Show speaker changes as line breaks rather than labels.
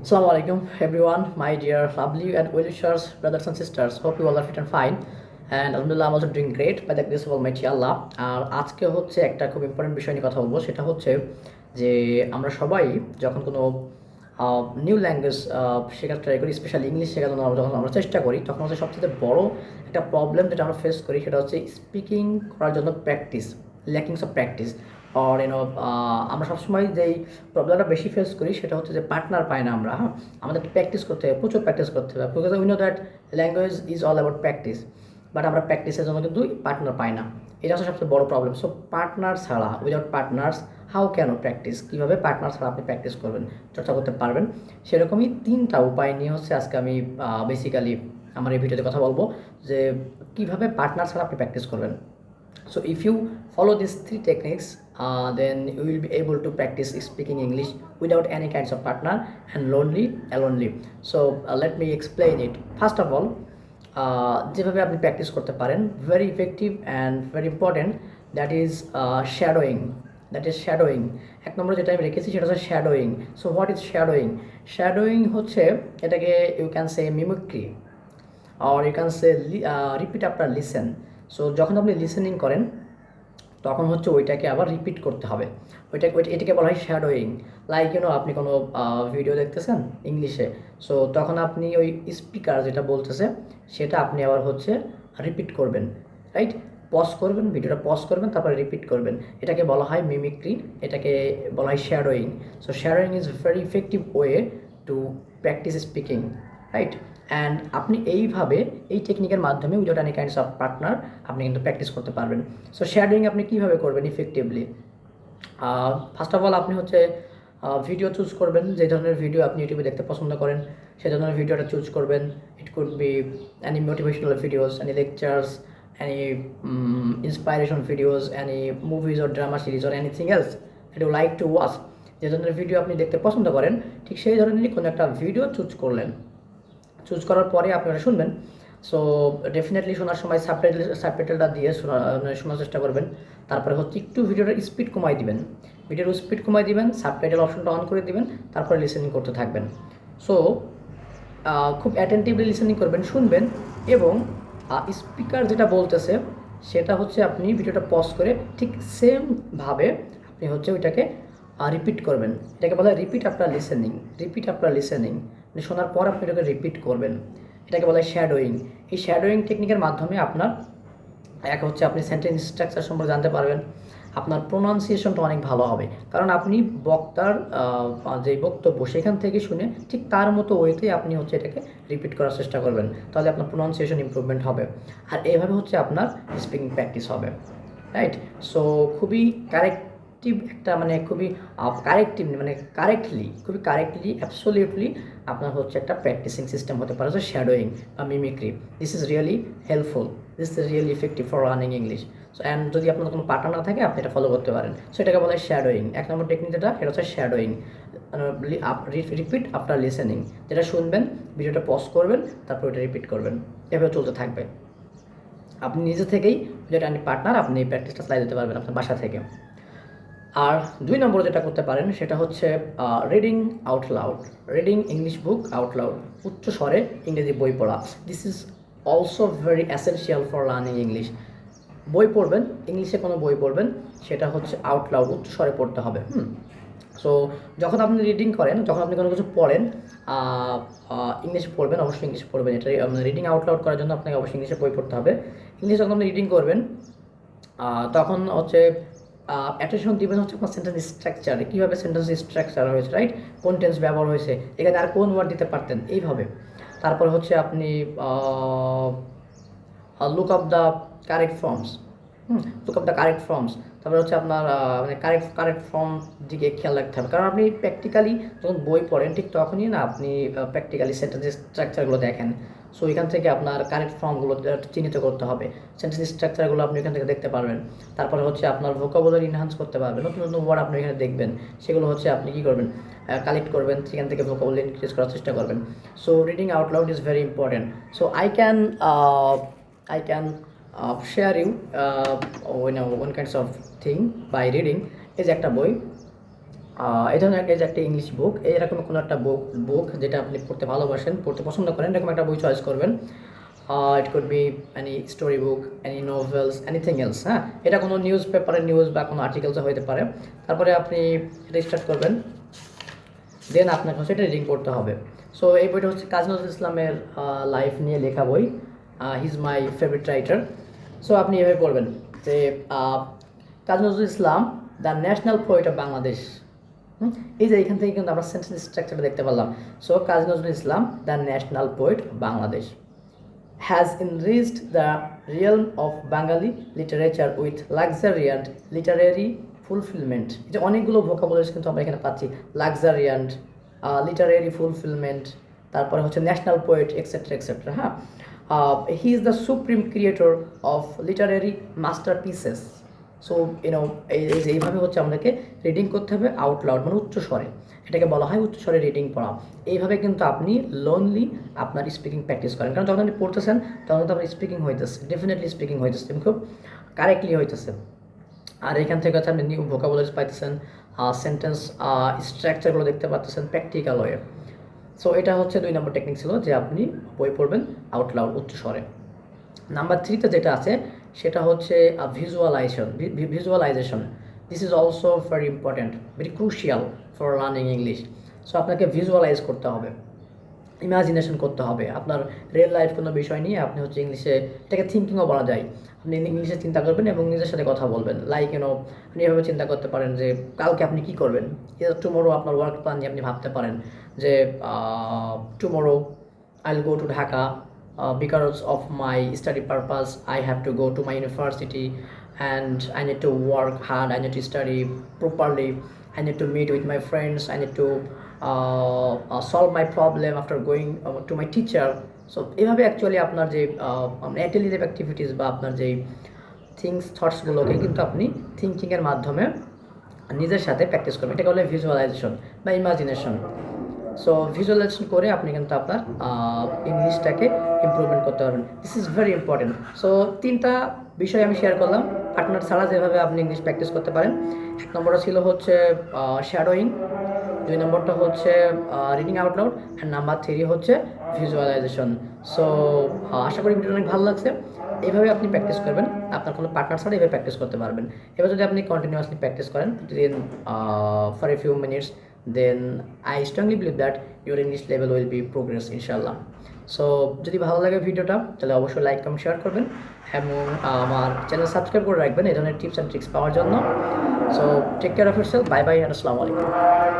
Assalamu alaikum everyone, my dear lovely and well-wishers, brothers and sisters. Hope you all are fit and fine. And alhamdulillah, I'm also doing great by the grace of Almighty Allah. আর আজকে হচ্ছে একটা খুব important বিষয় নিয়ে কথা বলব সেটা হচ্ছে যে আমরা সবাই যখন কোনো নিউ ল্যাঙ্গুয়েজ শেখার ট্রাই করি স্পেশালি ইংলিশ শেখার জন্য যখন আমরা চেষ্টা করি তখন হচ্ছে সবচেয়ে বড় একটা প্রবলেম যেটা আমরা ফেস করি সেটা হচ্ছে স্পিকিং করার জন্য practice lackings of practice or you know আমরা সবসময় যেই প্রবলেমটা বেশি ফেস করি সেটা হচ্ছে যে পার্টনার পাই না আমরা হ্যাঁ? আমাদের প্র্যাকটিস করতে হবে প্রচুর প্র্যাকটিস করতে হবে because we know that language is all about practice but আমরা প্র্যাকটিসের জন্য কিন্তু পার্টনার পাই না। এটা হচ্ছে সবচেয়ে বড় প্রবলেম সো পার্টনার ছাড়া without partners how can practice কীভাবে পার্টনার ছাড়া আপনি প্র্যাকটিস করবেন? চর্চা করতে পারবেন। সেরকমই তিনটা উপায় নিয়ে হচ্ছে আজকে আমি বেসিক্যালি আমার এই ভিডিওতে কথা বলব যে কীভাবে পার্টনার ছাড়া আপনি প্র্যাকটিস করবেন। So if you follow these three techniques, uh, then you will be able to practice speaking English without any kinds of partner and lonely, alonely. So uh, let me explain it. First of all, uh, যেভাবে আপনি practice করতে পারেন very effective and very important that is shadowing that is shadowing এক নম্বরে যেটা আমি রেখেছি সেটা হচ্ছে shadowing so what is shadowing shadowing হচ্ছে এটাকে you can say mimicry or you can say repeat after listen so যখন আপনি লিসেনিং করেন তখন হচ্ছে ওইটাকে আবার রিপিট করতে হবে। ওইটা ওইটা, এটাকে বলা হয় শ্যাডোয়িং লাইক ইউনো আপনি কোনো ভিডিও দেখতেছেন ইংলিশে সো তখন আপনি ওই স্পিকার যেটা বলতেছে, সেটা আপনি আবার হচ্ছে রিপিট করবেন রাইট পজ করবেন ভিডিওটা পজ করবেন, তারপরে রিপিট করবেন। এটাকে বলা হয় মিমিক্রি এটাকে বলা হয় shadowing so shadowing is very effective way to practice speaking right and আপনি এইভাবে এই টেকনিকের মাধ্যমে without any kinds of partner আপনি কিন্তু প্র্যাকটিস করতে পারবেন। সো শেয়ারিং আপনি কীভাবে করবেন ইফেক্টিভলি ফার্স্ট অফ অল আপনি হচ্ছে ভিডিও চুজ করবেন। যে ধরনের ভিডিও আপনি ইউটিউবে দেখতে পছন্দ করেন সেই ধরনের ভিডিওটা চুজ করবেন। It could be any motivational videos any lectures any inspiration videos any movies or drama series or anything else it you like to watch যে ধরনের ভিডিও আপনি দেখতে পছন্দ করেন, ঠিক সেই ধরনেরই কোনো একটা ভিডিও চুজ করলেন। চুজ করার পরে আপনারা শুনবেন। সো ডেফিনেটলি শোনার সময় সাবটাইটেল সাবটাইটেলটা দিয়ে শোনা মানে শোনার চেষ্টা করবেন। তারপরে হচ্ছে একটু ভিডিওটার স্পিড কমাই দিবেন। ভিডিওর স্পিড কমাই দিবেন সাবটাইটেল অপশনটা অন করে দিবেন, তারপরে লিসেনিং করতে থাকবেন। সো খুব অ্যাটেন্টিভলি লিসেনিং করবেন, শুনবেন এবং স্পিকার যেটা বলতেছে, সেটা হচ্ছে আপনি ভিডিওটা পজ করে ঠিক সেমভাবে আপনি হচ্ছে ওইটাকে রিপিট করবেন। এটাকে বলা হয় repeat after listening repeat after listening শোনার পর আপনি এটাকে রিপিট করবেন। এটাকে বলা হয় শ্যাডোয়িং এই শ্যাডোয়িং টেকনিকের মাধ্যমে আপনার, এক হচ্ছে আপনি সেন্টেন্স স্ট্রাকচার সম্পর্কে জানতে পারবেন। আপনার প্রোনাউন্সিয়েশনটা অনেক ভালো হবে। কারণ আপনি বক্তার যে বক্তব্য সেখান থেকে শুনে ঠিক তার মতো ওয়েতে আপনি হচ্ছে এটাকে রিপিট করার চেষ্টা করবেন। তাহলে আপনার প্রোনাউন্সিয়েশন ইম্প্রুভমেন্ট হবে। আর এইভাবে হচ্ছে আপনার স্পিকিং প্র্যাকটিস হবে। রাইট সো খুবই কারেক্ট কারেক্টিভ একটা মানে খুবই কারেক্টিভ মানে কারেক্টলি খুবই কারেক্টলি অ্যাবসোলিউটলি আপনার হচ্ছে একটা প্র্যাকটিসিং সিস্টেম হতে পারে হচ্ছে শ্যাডোয়িং বা mimicry this is really helpful this is really effective for learning English so and যদি আপনার কোনো পার্টনার না থাকে, আপনি এটা ফলো করতে পারেন সো এটাকে বলা হয় শ্যাডোয়িং এক নম্বর টেকনিক যেটা এটা হচ্ছে শ্যাডোয়িং রিপিট আফটার লিসেনিং যেটা শুনবেন, ভিডিওটা পজ করবেন, তারপর ওটা রিপিট করবেন, এভাবে চলতে থাকবে, আপনি নিজে থেকেই যেটা আপনি পার্টনার আপনি এই প্র্যাকটিসটা চালাই দিতে পারবেন আপনার বাসা থেকে। আর দুই নম্বরে যেটা করতে পারেন সেটা হচ্ছে reading out loud reading English book out loud উচ্চ স্বরে ইংরেজি বই পড়া। This is also very essential for learning English বই পড়বেন ইংলিশে কোনো বই পড়বেন, সেটা হচ্ছে আউট লাউড উচ্চ স্বরে পড়তে হবে সো যখন আপনি রিডিং করেন, যখন আপনি কোনো কিছু পড়েন ইংলিশ পড়বেন, অবশ্যই ইংলিশ পড়বেন। এটা রিডিং আউট লাউড করার জন্য আপনাকে অবশ্যই ইংলিশে বই পড়তে হবে। ইংলিশে যখন আপনি রিডিং করবেন তখন হচ্ছে অ্যাটেনশন দিবেন হচ্ছে আপনার সেন্টেন্স স্ট্রাকচারে কীভাবে সেন্টেন্স স্ট্রাকচার হয়েছে রাইট কোন টেন্স ব্যবহার হয়েছে। এখানে আর কোন ওয়ার্ড দিতে পারতেন? এইভাবে। তারপরে হচ্ছে আপনি look up the correct forms hmm look up the correct forms তারপরে হচ্ছে আপনার মানে কারেক্ট কারেক্ট ফর্ম দিকে খেয়াল রাখতে হবে। কারণ আপনি প্র্যাকটিক্যালি যখন বই পড়েন, ঠিক তখনই না আপনি প্র্যাকটিক্যালি সেন্টেন্স স্ট্রাকচারগুলো দেখেন। সো এখান থেকে আপনার কারেক্ট ফর্মগুলো চিহ্নিত করতে হবে। সেন্টেন্স স্ট্রাকচারগুলো আপনি এখান থেকে দেখতে পারবেন। তারপরে হচ্ছে আপনার ভোকাবুলারি ইনহান্স করতে পারবেন। নতুন নতুন ওয়ার্ড আপনি এখানে দেখবেন। সেগুলো হচ্ছে আপনি কী করবেন? কালেক্ট করবেন। সেখান থেকে ভোকাবুলারি ইনক্রিজ করার চেষ্টা করবেন। So reading out loud is very important so I can I can share you one kinds of thing by reading এই যে একটা বই। এই যে একটা ইংলিশ বুক এইরকম কোনো একটা বুক বুক যেটা আপনি পড়তে ভালোবাসেন, পড়তে পছন্দ করেন, এরকম একটা বই চয়েস করবেন। It could be any story book any novels anything else হ্যাঁ? এটা কোনো নিউজ পেপারের নিউজ বা কোনো আর্টিকেলসও হতে পারে। তারপরে আপনি এটা স্টার্ট করবেন। দেন আপনাকে হচ্ছে এটা রিডিং করতে হবে। সো এই বইটা হচ্ছে কাজী নজরুল ইসলামের লাইফ নিয়ে লেখা বই। His my favourite writer so আপনি এভাবে পড়বেন যে Kazi Nazrul Islam the national poet of Bangladesh? এই যে এখান থেকে কিন্তু আমরা সেন্টেন্স স্ট্রাকচারটা দেখতে পারলাম। So Kazi Nazrul Islam the national poet Bangladesh has enriched the realm of Bangali literature with luxuriant literary fulfilment এটা অনেকগুলো ভোকাবুলারিজ কিন্তু আমরা এখানে পাচ্ছি। লাক্সারিয়ান্ট লিটারেরি ফুলফিলমেন্ট তারপরে হচ্ছে ন্যাশনাল পোয়েট এক্সেট্রা এক্সেট্রা হ্যাঁ? He is the supreme creator of literary masterpieces so যে এইভাবে হচ্ছে আমাদেরকে রিডিং করতে হবে আউট লাউড মানে উচ্চ স্বরে। এটাকে বলা হয় উচ্চ স্বরে রিডিং পড়া। এইভাবে কিন্তু আপনি লোনলি আপনার স্পিকিং প্র্যাকটিস করেন। কারণ যখন আপনি পড়তেছেন, তখন তো আপনার স্পিকিং হইতেছে ডেফিনেটলি স্পিকিং হইতেছে। খুব কারেক্টলি হইতেছে। আর এখান থেকে হচ্ছে আপনি নিউ ভোকাবুলারিজ পাইতেছেন সেন্টেন্স স্ট্রাকচারগুলো দেখতে পাচ্ছেন প্র্যাকটিক্যাল ওয়ে সো এটা হচ্ছে দুই নম্বর টেকনিক ছিল যে আপনি বই পড়বেন আউট লাউড উচ্চ স্বরে। নাম্বার থ্রিতে যেটা আছে সেটা হচ্ছে visualization visualization this is also very important very crucial for learning English so আপনাকে ভিজুয়ালাইজ করতে হবে ইমাজিনেশন করতে হবে। আপনার রিয়েল লাইফ কোনো বিষয় নিয়ে আপনি হচ্ছে ইংলিশে এটাকে থিঙ্কিংও বলা যায়। আপনি ইংলিশে চিন্তা করবেন এবং নিজের সাথে কথা বলবেন। লাইক ইউনো আপনি এভাবে চিন্তা করতে পারেন যে, কালকে আপনি কি করবেন? টুমোরো আপনার ওয়ার্ক প্ল্যান নিয়ে আপনি ভাবতে পারেন যে tomorrow I will go to Dhaka because of my study purpose i have to go to my university and i need to work hard i need to study properly i need to meet with my friends i need to uh, uh, solve my problem after going uh, to my teacher so এভাবে actually আপনার যে life activities বা আপনার যে things থটসগুলোকে কিন্তু আপনি থিঙ্কিংয়ের মাধ্যমে নিজের সাথে প্র্যাকটিস করবেন এটাকে বলে ভিজুয়ালাইজেশন বা ইমাজিনেশন সো ভিজুয়ালাইজেশন করে আপনি কিন্তু আপনার ইংলিশটাকে ইমপ্রুভমেন্ট করতে পারবেন। This is very important so তিনটা বিষয় আমি শেয়ার করলাম। পার্টনার ছাড়া যেভাবে আপনি ইংলিশ প্র্যাকটিস করতে পারেন। এক নম্বরটা ছিল হচ্ছে শ্যাডোয়িং দুই নম্বরটা হচ্ছে reading out loud and number three হচ্ছে ভিজুয়ালাইজেশন সো আশা করি ভিডিওটা অনেক ভালো লাগছে। এইভাবে আপনি প্র্যাকটিস করবেন। আপনার কোনো পার্টনার ছাড়া এইভাবে প্র্যাকটিস করতে পারবেন। এবার যদি আপনি কন্টিনিউয়াসলি প্র্যাকটিস করেন then for a few minutes then I strongly believe that your English level will be progress ইনশাল্লাহ সো যদি ভালো লাগে ভিডিওটা, তাহলে অবশ্যই লাইক কমেন্ট শেয়ার করবেন এবং আমার চ্যানেল সাবস্ক্রাইব করে রাখবেন এই ধরনের টিপস অ্যান্ড ট্রিক্স পাওয়ার জন্য। So take care of yourself bye bye আসসালামু আলাইকুম